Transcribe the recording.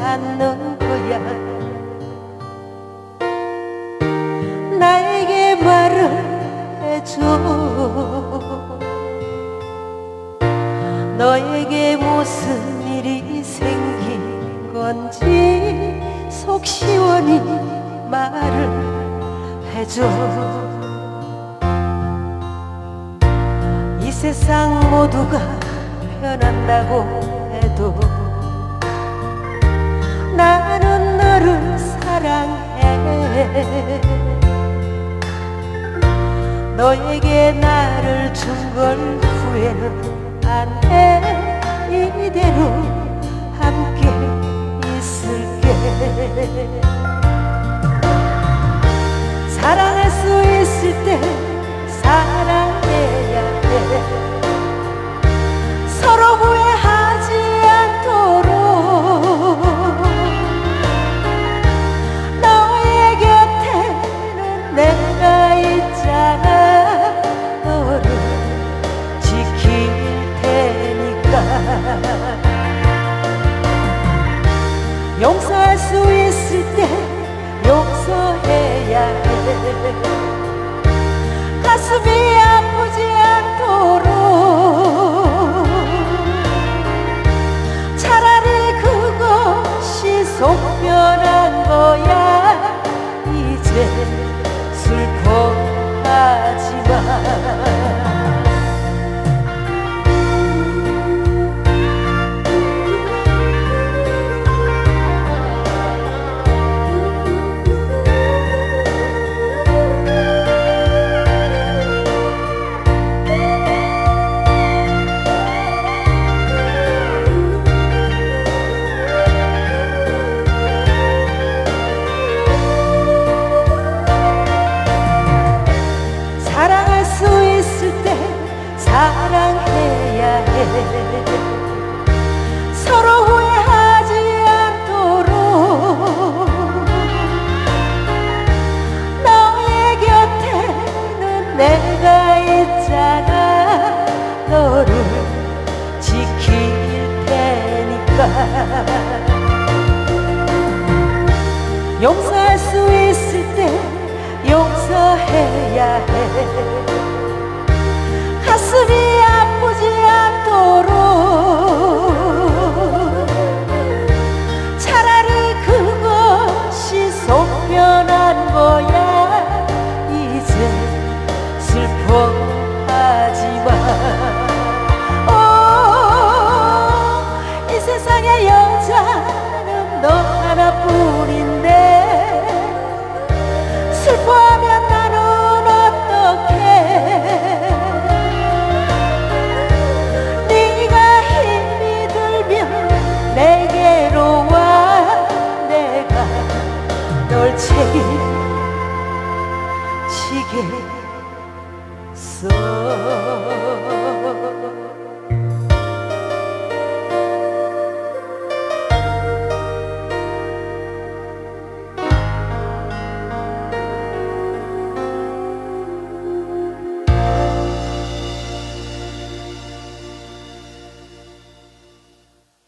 않는 거야? 나에게 말을 해줘. 너에게 무슨 일이 생긴 건지 속 시원히 말을 해줘. 이 세상 모두가 변한다고 해도 사랑해. 너에게 나를 준 걸 후회는 안 해. 이대로 함께 있을게 이 서로 후회하지 않도록 너의 곁에는 내가 있잖아. 너를 지킬 테니까. 용서할 수 있을 때 용서해야 해 책임지겠어